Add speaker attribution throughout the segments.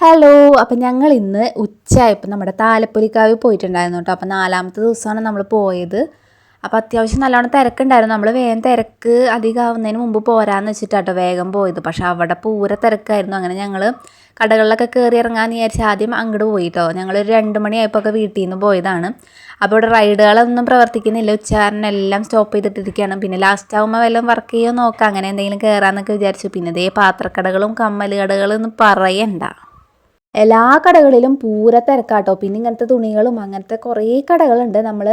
Speaker 1: Hello അപ്പം ഞങ്ങൾ ഇന്ന് ഉച്ചയായപ്പോൾ നമ്മുടെ താലപ്പൊലിക്കാവ് പോയിട്ടുണ്ടായിരുന്നു കേട്ടോ. അപ്പം നാലാമത്തെ ദിവസമാണ് നമ്മൾ പോയത്. അപ്പോൾ അത്യാവശ്യം നല്ലോണം തിരക്കുണ്ടായിരുന്നു. നമ്മൾ വേഗം തിരക്ക് അധികമാവുന്നതിന് മുമ്പ് പോരാന്ന് വെച്ചിട്ടാട്ടോ വേഗം പോയത്. പക്ഷെ അവിടെ പൂര തിരക്കായിരുന്നു. അങ്ങനെ ഞങ്ങൾ കടകളിലൊക്കെ കയറി ഇറങ്ങാമെന്ന് വിചാരിച്ച് ആദ്യം അങ്ങോട്ട് പോയി കേട്ടോ. ഞങ്ങൾ ഒരു രണ്ട് മണിയായപ്പോൾ ഒക്കെ വീട്ടിൽ നിന്ന് പോയതാണ്. അപ്പോൾ ഇവിടെ റൈഡുകളൊന്നും പ്രവർത്തിക്കുന്നില്ല. ഉച്ചാരണം എല്ലാം സ്റ്റോപ്പ് ചെയ്തിട്ടിരിക്കുകയാണ്. പിന്നെ ലാസ്റ്റ് ആകുമ്പോൾ വല്ലതും വർക്ക് ചെയ്യുമോ നോക്കാം. അങ്ങനെ എന്തെങ്കിലും കയറാമെന്നൊക്കെ വിചാരിച്ചു. പിന്നെ ഇതേ പാത്രക്കടകളും കമ്മൽ കടകളൊന്നും പറയണ്ട. എല്ലാ കടകളിലും പൂര തിരക്കാട്ടോ. പിന്നെ ഇങ്ങനത്തെ തുണികളും അങ്ങനത്തെ കുറേ കടകളുണ്ട്. നമ്മൾ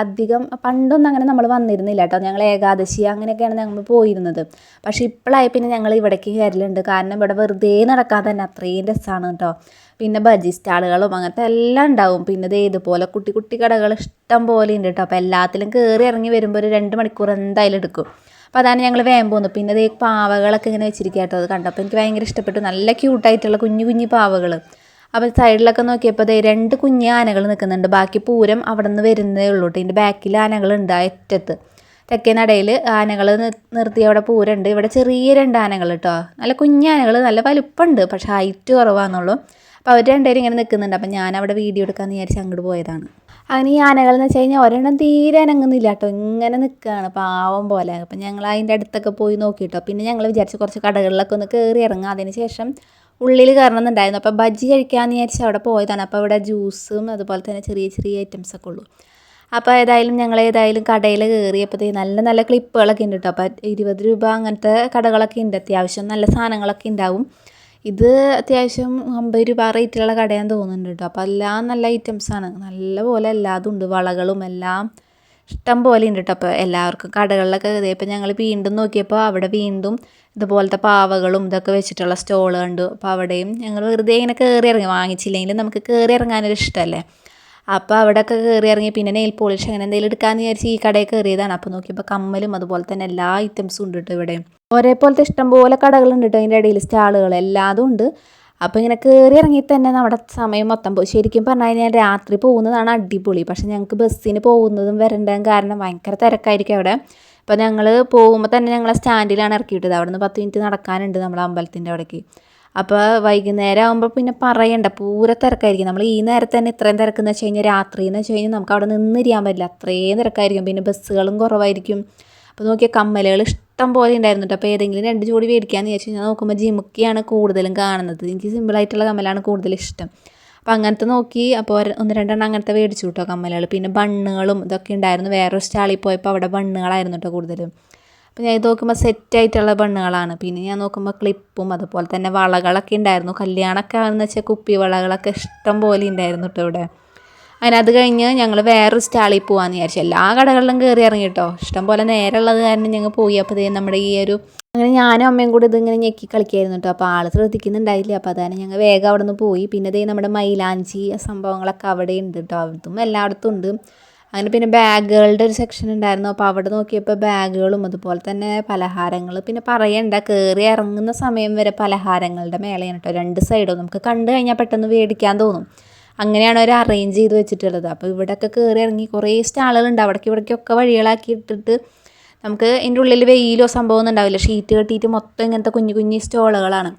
Speaker 1: അധികം പണ്ടൊന്നും അങ്ങനെ നമ്മൾ വന്നിരുന്നില്ല കേട്ടോ ഞങ്ങൾ ഏകാദശി അങ്ങനെയൊക്കെയാണ് ഞങ്ങൾ പോയിരുന്നത്. പക്ഷേ ഇപ്പോഴായി പിന്നെ ഞങ്ങൾ ഇവിടേക്ക് കയറലുണ്ട് കാരണം ഇവിടെ വെറുതെ നടക്കാൻ തന്നെ അത്രയും രസമാണ് കേട്ടോ പിന്നെ ബജി സ്റ്റാളുകളും അങ്ങനത്തെ എല്ലാം ഉണ്ടാവും. പിന്നെ ഇത് ഇതുപോലെ കുട്ടി കുട്ടി കടകൾ ഇഷ്ടം പോലെ ഉണ്ട് കേട്ടോ അപ്പോൾ എല്ലാത്തിലും കയറി ഇറങ്ങി വരുമ്പോൾ ഒരു രണ്ട് മണിക്കൂർ എന്തായാലും എടുക്കും. അപ്പോൾ അതാണ് ഞങ്ങൾ വേഗം പോകുന്നത്. പിന്നെ ഇത് പാവകളൊക്കെ ഇങ്ങനെ വെച്ചിരിക്കുക കേട്ടോ അത് കണ്ടപ്പോൾ എനിക്ക് ഭയങ്കര ഇഷ്ടപ്പെട്ടു. നല്ല ക്യൂട്ടായിട്ടുള്ള കുഞ്ഞു കുഞ്ഞു പാവകൾ അപ്പോൾ സൈഡിലൊക്കെ നോക്കിയപ്പോൾ ദേ രണ്ട് കുഞ്ഞു ആനകൾ നിൽക്കുന്നുണ്ട് ബാക്കി പൂരം അവിടെ നിന്ന് വരുന്നതേ ഉള്ളൂ കേട്ടോ ഇതിന്റെ ബാക്കിൽ ആനകളുണ്ട് ആ അറ്റത്ത്. തെക്കേ നടയിൽ ആനകൾ നിർത്തി അവിടെ പൂരമുണ്ട് ഇവിടെ ചെറിയ രണ്ട് ആനകൾ കേട്ടോ നല്ല കുഞ്ഞാനകൾ നല്ല വലുപ്പമുണ്ട് പക്ഷേ ഹൈറ്റ് കുറവാണെന്നുള്ളൂ അപ്പോൾ അവർ രണ്ടുപേരും ഇങ്ങനെ നിൽക്കുന്നുണ്ട് അപ്പോൾ ഞാൻ അവിടെ വീഡിയോ എടുക്കാമെന്ന് വിചാരിച്ച് അങ്ങോട്ട് പോയതാണ്. അങ്ങനെ ഈ എന്ന് വെച്ച് കഴിഞ്ഞാൽ ഒരെണ്ണം തീരെ അനങ്ങുന്നില്ല കേട്ടോ. ഇങ്ങനെ നിൽക്കുകയാണ് പാവം പോലെ. അപ്പം ഞങ്ങൾ അതിന്റെ അടുത്തൊക്കെ പോയി നോക്കിയിട്ടോ പിന്നെ ഞങ്ങൾ വിചാരിച്ച് കുറച്ച് കടകളിലൊക്കെ ഒന്ന് കയറി ഇറങ്ങാം. അതിന് ശേഷം ഉള്ളിൽ കയറണമെന്നുണ്ടായിരുന്നു. അപ്പോൾ ബജ്ജി കഴിക്കാമെന്ന് വിചാരിച്ച് അവിടെ പോയതാണ്. അപ്പോൾ അവിടെ ജ്യൂസും അതുപോലെ തന്നെ ചെറിയ ചെറിയ ഐറ്റംസ് ഒക്കെ ഉള്ളൂ. അപ്പോൾ ഏതായാലും ഞങ്ങൾ ഏതായാലും കടയിൽ കയറിയപ്പോഴത്തേ നല്ല നല്ല ക്ലിപ്പുകളൊക്കെ ഉണ്ട് കേട്ടോ. അപ്പോൾ ഇരുപത് രൂപ അങ്ങനത്തെ കടകളൊക്കെ ഉണ്ട്. അത്യാവശ്യം നല്ല സാധനങ്ങളൊക്കെ ഉണ്ടാവും. ഇത് അത്യാവശ്യം അമ്പത് രൂപ റേറ്റിലുള്ള കടയാന്ന് തോന്നുന്നുണ്ട് കേട്ടോ അപ്പോൾ എല്ലാം നല്ല ഐറ്റംസാണ് നല്ല പോലെ എല്ലാതും ഉണ്ട്. വളകളും എല്ലാം ഇഷ്ടം പോലെ ഉണ്ട് കേട്ടോ അപ്പോൾ എല്ലാവർക്കും കടകളിലൊക്കെ ഇതേപ്പോൾ ഞങ്ങൾ വീണ്ടും നോക്കിയപ്പോൾ അവിടെ വീണ്ടും ഇതുപോലത്തെ പാവകളും ഇതൊക്കെ വെച്ചിട്ടുള്ള സ്റ്റോൾ കണ്ടു. അപ്പോൾ അവിടെയും ഞങ്ങൾ വെറുതെ ഇങ്ങനെ കയറി ഇറങ്ങി. വാങ്ങിച്ചില്ലെങ്കിലും നമുക്ക് കയറി ഇറങ്ങാനൊരു ഇഷ്ടമല്ലേ അപ്പോൾ അവിടെയൊക്കെ കയറി ഇറങ്ങി. പിന്നെ നെയിൽ പോളിഷ് അങ്ങനെ എന്തെങ്കിലും എടുക്കാമെന്ന് വിചാരിച്ച് ഈ കടയിൽ കയറിയതാണ് അപ്പോൾ നോക്കിയപ്പോൾ കമ്മലും അതുപോലെ തന്നെ എല്ലാ ഐറ്റംസും ഉണ്ട് കേട്ടോ ഇവിടെ. ഒരേപോലത്തെ ഇഷ്ടംപോലെ കടകളുണ്ട് കേട്ടോ അതിന്റെ ഇടയിൽ സ്റ്റാളുകൾ എല്ലാതും ഉണ്ട്. അപ്പോൾ ഇങ്ങനെ കയറി ഇറങ്ങി തന്നെ നമ്മുടെ സമയം മൊത്തം പോയി. ശരിക്കും പറഞ്ഞാൽ കഴിഞ്ഞാൽ രാത്രി പോകുന്നതാണ് അടിപൊളി. പക്ഷെ ഞങ്ങൾക്ക് ബസ്സിന് പോകുന്നതും വരേണ്ടതും കാരണം ഭയങ്കര തിരക്കായിരിക്കും അവിടെ. അപ്പോൾ ഞങ്ങൾ പോകുമ്പോൾ തന്നെ ഞങ്ങളെ സ്റ്റാൻഡിലാണ് ഇറക്കിയിട്ടത്. അവിടെ നിന്ന് പത്ത് മിനിറ്റ് നടക്കാനുണ്ട് നമ്മളെ അമ്പലത്തിന്റെ അവിടേക്ക്. അപ്പോൾ വൈകുന്നേരം ആകുമ്പോൾ പിന്നെ പറയണ്ട പൂര തിരക്കായിരിക്കും. നമ്മൾ ഈ നേരത്തെ തന്നെ ഇത്രയും തിരക്കെന്ന് വെച്ച് കഴിഞ്ഞാൽ രാത്രി എന്ന് വെച്ച് കഴിഞ്ഞാൽ നമുക്ക് അവിടെ നിന്നിരിക്കാൻ പറ്റില്ല. അത്രയും തിരക്കായിരിക്കും. പിന്നെ ബസ്സുകളും കുറവായിരിക്കും. അപ്പോൾ നോക്കിയാൽ കമ്മലുകൾ ഇഷ്ടം പോലെ ഉണ്ടായിരുന്നു അപ്പോൾ ഏതെങ്കിലും രണ്ട് ജോഡി മേടിക്കാമെന്ന് എന്ന് കഴിഞ്ഞാൽ നോക്കുമ്പോൾ ജിമുക്കിയാണ് കൂടുതലും കാണുന്നത്. എനിക്ക് സിമ്പിളായിട്ടുള്ള കമ്മലാണ് കൂടുതൽ ഇഷ്ടം. അപ്പോൾ അങ്ങനത്തെ നോക്കി അപ്പോൾ ഒന്ന് രണ്ടെണ്ണം അങ്ങനത്തെ മേടിച്ചു കേട്ടോ കമ്മലുകൾ. പിന്നെ ബണ്ണുകളും ഇതൊക്കെ ഉണ്ടായിരുന്നു. വേറൊരു സ്റ്റാളിൽ പോയപ്പോൾ അവിടെ ബണ്ണുകളായിരുന്നു കേട്ടോ കൂടുതലും. അപ്പോൾ ഞാൻ ഇത് നോക്കുമ്പോൾ സെറ്റായിട്ടുള്ള പെണ്ണുകളാണ് പിന്നെ ഞാൻ നോക്കുമ്പോൾ ക്ലിപ്പും അതുപോലെ തന്നെ വളകളൊക്കെ ഉണ്ടായിരുന്നു കല്യാണമൊക്കെ ആണെന്ന് വെച്ചാൽ കുപ്പി വളകളൊക്കെ ഇഷ്ടം പോലെ ഉണ്ടായിരുന്നു കേട്ടോ ഇവിടെ. അങ്ങനെ അത് കഴിഞ്ഞ് ഞങ്ങൾ വേറൊരു സ്റ്റാളിൽ പോകാമെന്ന് വിചാരിച്ചു. എല്ലാ കടകളിലും കയറി ഇറങ്ങി കേട്ടോ ഇഷ്ടം പോലെ നേരമുള്ളത് കാരണം ഞങ്ങൾ പോയി. അപ്പോൾ ഇത് നമ്മുടെ ഈ ഒരു അങ്ങനെ ഞാനും അമ്മയും കൂടി ഇതിങ്ങനെ ഞെക്കി കളിക്കായിരുന്നു കേട്ടോ അപ്പോൾ ആൾ ശ്രദ്ധിക്കുന്നുണ്ടായില്ല. അപ്പോൾ അതാണ് ഞങ്ങൾ വേഗം അവിടെ നിന്ന് പോയി. പിന്നെ ഇതേ നമ്മുടെ മൈലാഞ്ചി സംഭവങ്ങളൊക്കെ അവിടെ ഉണ്ട് കേട്ടോ അതും എല്ലായിടത്തും ഉണ്ട്. അങ്ങനെ പിന്നെ ബാഗുകളുടെ ഒരു സെക്ഷൻ ഉണ്ടായിരുന്നു. അപ്പോൾ അവിടെ നോക്കിയപ്പോൾ ബാഗുകളും അതുപോലെ തന്നെ പലഹാരങ്ങൾ. പിന്നെ പറയണ്ട കയറി ഇറങ്ങുന്ന സമയം വരെ പലഹാരങ്ങളുടെ മേളയാണ് കേട്ടോ. രണ്ട് സൈഡും നമുക്ക് കണ്ടു കഴിഞ്ഞാൽ പെട്ടെന്ന് മേടിക്കാൻ തോന്നും. അങ്ങനെയാണ് അവർ അറേഞ്ച് ചെയ്ത് വെച്ചിട്ടുള്ളത്. അപ്പോൾ ഇവിടെയൊക്കെ കയറി ഇറങ്ങി കുറേ സ്റ്റാളുകളുണ്ട് അവിടേക്ക് ഇവിടേക്കൊക്കെ വഴികളാക്കി ഇട്ടിട്ട് നമുക്ക് ഇതിന്റെ ഉള്ളിൽ വെയിലോ സംഭവമൊന്നും ഉണ്ടാവില്ല. ഷീറ്റ് കെട്ടിയിട്ട് മൊത്തം ഇങ്ങനത്തെ കുഞ്ഞു കുഞ്ഞു സ്റ്റോളുകളാണ്.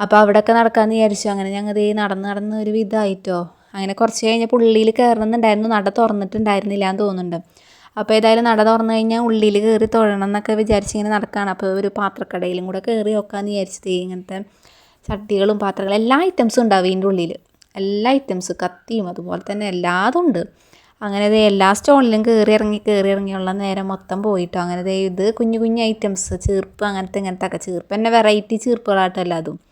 Speaker 1: അപ്പോൾ അവിടെയൊക്കെ നടക്കാമെന്ന് വിചാരിച്ചു. അങ്ങനെ ഞങ്ങൾ നടന്ന് നടന്ന് ഒരു വിധമായിട്ടോ അങ്ങനെ കുറച്ച് കഴിഞ്ഞപ്പോൾ ഉള്ളിയിൽ കയറണമെന്നുണ്ടായിരുന്നു. നട തുറന്നിട്ടുണ്ടായിരുന്നില്ല എന്ന് തോന്നുന്നുണ്ട്. അപ്പോൾ ഏതായാലും നട തുറന്നു കഴിഞ്ഞാൽ ഉള്ളിയിൽ കയറി തൊഴണം എന്നൊക്കെ വിചാരിച്ച് ഇങ്ങനെ നടക്കുകയാണ് അപ്പോൾ ഒരു പാത്രക്കടയിലും കൂടെ കയറി നോക്കാമെന്ന് വിചാരിച്ചത് ഇങ്ങനത്തെ ചട്ടികളും പാത്രങ്ങളും എല്ലാ ഐറ്റംസും ഉണ്ടാവും ഇതിന്റെ ഉള്ളിൽ. എല്ലാ ഐറ്റംസും കത്തിയും അതുപോലെ തന്നെ എല്ലാതും ഉണ്ട്. അങ്ങനെ ദേ എല്ലാ സ്റ്റോണിലും കയറി ഇറങ്ങി കയറി ഇറങ്ങിയുള്ള നേരം മൊത്തം പോയിട്ടോ. അങ്ങനെ ദേ ഇത് കുഞ്ഞു കുഞ്ഞു ഐറ്റംസ് ചീർപ്പ് അങ്ങനത്തെ ഇങ്ങനത്തെ ഒക്കെ ചീർപ്പ് തന്നെ വെറൈറ്റി ചീർപ്പുകളായിട്ടല്ല എല്ലാതും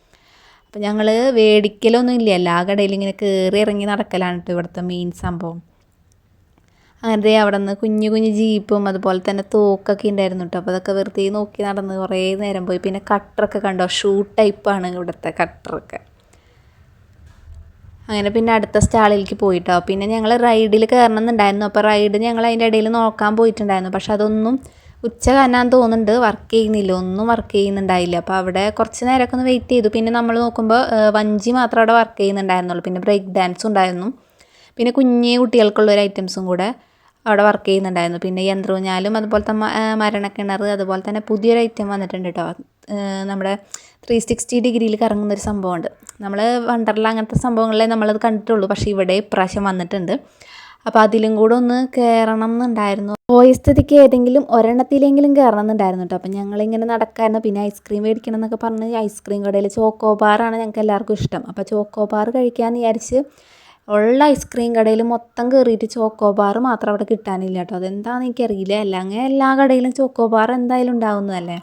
Speaker 1: അപ്പോൾ ഞങ്ങൾ വേടിക്കലൊന്നും ഇല്ല. എല്ലാ കടയിലും ഇങ്ങനെ കയറി ഇറങ്ങി നടക്കലാണ് കേട്ടോ ഇവിടുത്തെ മെയിൻ സംഭവം. അങ്ങനത്തെ അവിടെ നിന്ന് കുഞ്ഞു കുഞ്ഞു ജീപ്പും അതുപോലെ തന്നെ തോക്കൊക്കെ ഉണ്ടായിരുന്നു കേട്ടോ അപ്പോൾ അതൊക്കെ വെറുതെ നോക്കി നടന്ന് കുറേ നേരം പോയി. പിന്നെ കട്ടറൊക്കെ കണ്ടോ? ഷൂ ടൈപ്പാണ് ഇവിടുത്തെ കട്ടറൊക്കെ. അങ്ങനെ പിന്നെ അടുത്ത സ്റ്റാളിലേക്ക് പോയിട്ടോ പിന്നെ ഞങ്ങൾ റൈഡിൽ കയറണമെന്നുണ്ടായിരുന്നു അപ്പോൾ റൈഡ് ഞങ്ങൾ അതിന്റെ ഇടയിൽ നോക്കാൻ പോയിട്ടുണ്ടായിരുന്നു. പക്ഷെ അതൊന്നും ഉച്ച കാരണം തോന്നുന്നുണ്ട്. വർക്ക് ചെയ്യുന്നില്ല. ഒന്നും വർക്ക് ചെയ്യുന്നുണ്ടായില്ല. അപ്പോൾ അവിടെ കുറച്ച് നേരമൊക്കെ ഒന്ന് വെയിറ്റ് ചെയ്തു. പിന്നെ നമ്മൾ നോക്കുമ്പോൾ വഞ്ചി മാത്രം അവിടെ വർക്ക് ചെയ്യുന്നുണ്ടായിരുന്നുള്ളൂ. പിന്നെ ബ്രേക്ക് ഡാൻസും ഉണ്ടായിരുന്നു. പിന്നെ കുഞ്ഞു കുട്ടികൾക്കുള്ള ഒരു ഐറ്റംസും കൂടെ അവിടെ വർക്ക് ചെയ്യുന്നുണ്ടായിരുന്നു. പിന്നെ യന്ത്രൂഞ്ഞാലും അതുപോലത്തെ മരണക്കിണർ അതുപോലെ തന്നെ പുതിയൊരു ഐറ്റം വന്നിട്ടുണ്ട് കേട്ടോ നമ്മുടെ ത്രീ സിക്സ്റ്റി ഡിഗ്രിയിൽ കറങ്ങുന്ന ഒരു സംഭവമുണ്ട്. നമ്മൾ വണ്ടർല അങ്ങനത്തെ സംഭവങ്ങളിലേ നമ്മളത് കണ്ടിട്ടുള്ളൂ. പക്ഷേ ഇവിടെ ഇപ്രാവശ്യം വന്നിട്ടുണ്ട്. അപ്പോൾ അതിലും കൂടെ ഒന്ന് കയറണം എന്നുണ്ടായിരുന്നു. പോയ സ്ഥിതിക്ക് ഏതെങ്കിലും ഒരെണ്ണത്തിലെങ്കിലും കയറണം എന്നുണ്ടായിരുന്നു കേട്ടോ അപ്പം ഞങ്ങളിങ്ങനെ നടക്കായിരുന്നു. പിന്നെ ഐസ്ക്രീം മേടിക്കണം എന്നൊക്കെ പറഞ്ഞ് ഐസ്ക്രീം കടയിൽ ചോക്കോ ബാറാണ് ഞങ്ങൾക്ക് എല്ലാവർക്കും ഇഷ്ടം. അപ്പോൾ ചോക്കോ ബാർ കഴിക്കാമെന്ന് വിചാരിച്ച് ഉള്ള ഐസ്ക്രീം കടയിൽ മൊത്തം കയറിയിട്ട് ചോക്കോ ബാർ മാത്രം അവിടെ കിട്ടാനില്ല കേട്ടോ അതെന്താണെന്ന് എനിക്കറിയില്ല. അല്ല അങ്ങനെ എല്ലാ കടയിലും ചോക്കോ ബാർ എന്തായാലും ഉണ്ടാവുന്നതല്ലേ.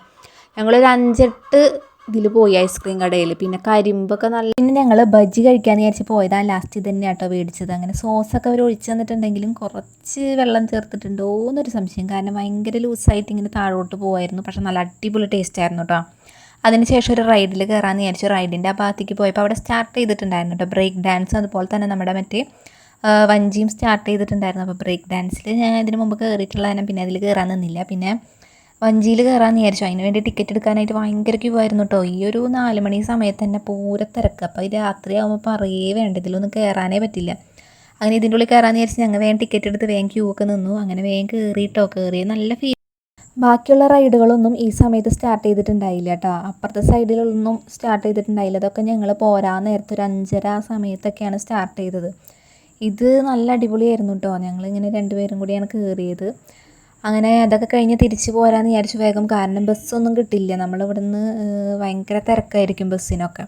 Speaker 1: ഞങ്ങളൊരു അഞ്ചെട്ട് ഇതിൽ പോയി ഐസ്ക്രീം കടയിൽ പിന്നെ കരിമ്പൊക്കെ നല്ല പിന്നെ ഞങ്ങൾ ബജ്ജി കഴിക്കാൻ വിചാരിച്ച് പോയതാണ് ലാസ്റ്റ് ഇത് തന്നെ കേട്ടോ മേടിച്ചത്. അങ്ങനെ സോസൊക്കെ അവർ ഒഴിച്ചു തന്നിട്ടുണ്ടെങ്കിലും കുറച്ച് വെള്ളം ചേർത്തിട്ടുണ്ടോ എന്നൊരു സംശയം. കാരണം ഭയങ്കര ലൂസായിട്ട് ഇങ്ങനെ താഴോട്ട് പോകുമായിരുന്നു പക്ഷെ നല്ല അടിപൊളി ടേസ്റ്റ് ആയിരുന്നു കേട്ടോ അതിനുശേഷം ഒരു റൈഡിൽ കയറാമെന്ന് വിചാരിച്ചു. റൈഡിന്റെ ആ ഭാഗത്തേക്ക് പോയപ്പോൾ അവിടെ സ്റ്റാർട്ട് ചെയ്തിട്ടുണ്ടായിരുന്നു കേട്ടോ ബ്രേക്ക് ഡാൻസ് അതുപോലെ തന്നെ നമ്മുടെ മറ്റേ വഞ്ചിയും സ്റ്റാർട്ട് ചെയ്തിട്ടുണ്ടായിരുന്നു അപ്പോൾ ബ്രേക്ക് ഡാൻസിൽ ഞാൻ ഇതിന് മുമ്പ് കയറിയിട്ടുള്ളതിനും പിന്നെ അതിൽ കയറാൻ നിന്നില്ല. പിന്നെ വഞ്ചിയിൽ കയറാമെന്ന് വിചാരിച്ചു. അതിന് വേണ്ടി ടിക്കറ്റ് എടുക്കാനായിട്ട് ഭയങ്കര ക്യൂ ആയിരുന്നു കേട്ടോ ഈ ഒരു നാല് മണി സമയത്ത് തന്നെ പൂര തിരക്ക്. അപ്പോൾ ഈ രാത്രിയാകുമ്പോൾ പറയേ വേണ്ട ഇതിലൊന്നും കയറാനേ പറ്റില്ല. അങ്ങനെ ഇതിന്റെ ഉള്ളിൽ കയറാമെന്ന് വിചാരിച്ച് ഞങ്ങൾ വേഗം ടിക്കറ്റ് എടുത്ത് വേഗം ക്യൂ ഒക്കെ നിന്നു. അങ്ങനെ വേഗം കയറിയിട്ടോ കയറി നല്ല ഫീൽ ബാക്കിയുള്ള റൈഡുകളൊന്നും ഈ സമയത്ത് സ്റ്റാർട്ട് ചെയ്തിട്ടുണ്ടായില്ല കേട്ടോ അപ്പുറത്തെ സൈഡിലൊന്നും സ്റ്റാർട്ട് ചെയ്തിട്ടുണ്ടായില്ല. അതൊക്കെ ഞങ്ങൾ പോരാ നേരത്തെ ഒരു അഞ്ചര ആ സമയത്തൊക്കെയാണ് സ്റ്റാർട്ട് ചെയ്തത്. ഇത് നല്ല അടിപൊളിയായിരുന്നു കേട്ടോ ഞങ്ങളിങ്ങനെ രണ്ടുപേരും കൂടിയാണ് കയറിയത് അങ്ങനെ അതൊക്കെ കഴിഞ്ഞ് തിരിച്ചു പോരാന്ന് വിചാരിച്ചു വേഗം കാരണം ബസ്സൊന്നും കിട്ടില്ല. നമ്മളിവിടുന്ന് നിന്ന് ഭയങ്കര തിരക്കായിരിക്കും ബസ്സിനൊക്കെ.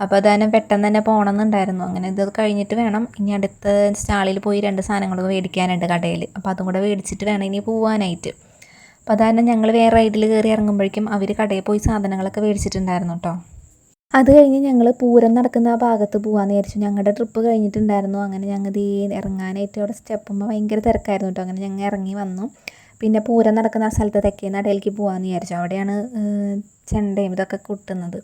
Speaker 1: അപ്പോൾ അതാനും പെട്ടെന്ന് തന്നെ പോകണമെന്നുണ്ടായിരുന്നു അങ്ങനെ ഇത് കഴിഞ്ഞിട്ട് വേണം ഇനി അടുത്ത സ്റ്റാളിൽ പോയി രണ്ട് സാധനങ്ങളൊക്കെ മേടിക്കാനുണ്ട് കടയിൽ അപ്പോൾ അതും കൂടെ മേടിച്ചിട്ട് വേണം ഇനി പോവാനായിട്ട്. അപ്പോൾ അതാണ് ഞങ്ങൾ വേറെ റൈഡിൽ കയറി ഇറങ്ങുമ്പോഴേക്കും അവർ കടയിൽ പോയി സാധനങ്ങളൊക്കെ മേടിച്ചിട്ടുണ്ടായിരുന്നു കേട്ടോ അത് കഴിഞ്ഞ് ഞങ്ങൾ പൂരം നടക്കുന്ന ആ ഭാഗത്ത് പോകാമെന്ന് വിചാരിച്ചു. ഞങ്ങളുടെ ട്രിപ്പ് കഴിഞ്ഞിട്ടുണ്ടായിരുന്നു. അങ്ങനെ ഞങ്ങൾ ഈ ഇറങ്ങാനായിട്ട് അവിടെ സ്റ്റെപ്പുമ്പോൾ ഭയങ്കര തിരക്കായിരുന്നു കേട്ടോ അങ്ങനെ ഞങ്ങൾ ഇറങ്ങി വന്നു. പിന്നെ പൂരം നടക്കുന്ന ആ സ്ഥലത്ത് തെക്കേ നടയിലേക്ക് പോകാമെന്ന് വിചാരിച്ചു. അവിടെയാണ് ചെണ്ടയും ഇതൊക്കെ കൊട്ടുന്നത്.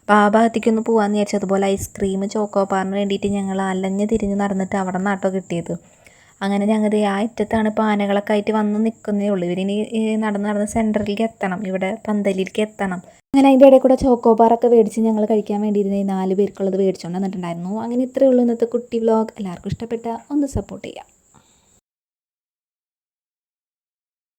Speaker 1: അപ്പോൾ ആ ഭാഗത്തേക്കൊന്ന് പോകാമെന്ന് വിചാരിച്ചു. അതുപോലെ ഐസ്ക്രീം ചോക്കോ പാറിന് വേണ്ടിയിട്ട് ഞങ്ങൾ അലഞ്ഞ് തിരിഞ്ഞ് നടന്നിട്ട് അവിടെ നിന്നാട്ടോ കിട്ടിയത്. അങ്ങനെ ഞങ്ങൾ ആ അറ്റത്താണ് ഇപ്പോൾ ആനകളൊക്കെ ആയിട്ട് വന്ന് നിൽക്കുന്നേ ഉള്ളൂ. ഇവരിനി നടന്ന് നടന്ന് സെന്ററിലേക്ക് എത്തണം. ഇവിടെ പന്തലിലേക്ക് എത്തണം. അങ്ങനെ അതിന്റെ ഇടയിൽ കൂടെ ചോക്കോബാറൊക്കെ മേടിച്ച് ഞങ്ങൾ കഴിക്കാൻ വേണ്ടിയിരുന്നേ നാല് പേർക്കുള്ളത് മേടിച്ചുകൊണ്ട് വന്നിട്ടുണ്ടായിരുന്നു. അങ്ങനെ ഇത്രയേ ഉള്ളൂ ഇന്നത്തെ കുട്ടി വ്ലോഗ്. എല്ലാവർക്കും ഇഷ്ടപ്പെട്ട ഒന്ന് സപ്പോർട്ട് ചെയ്യാം.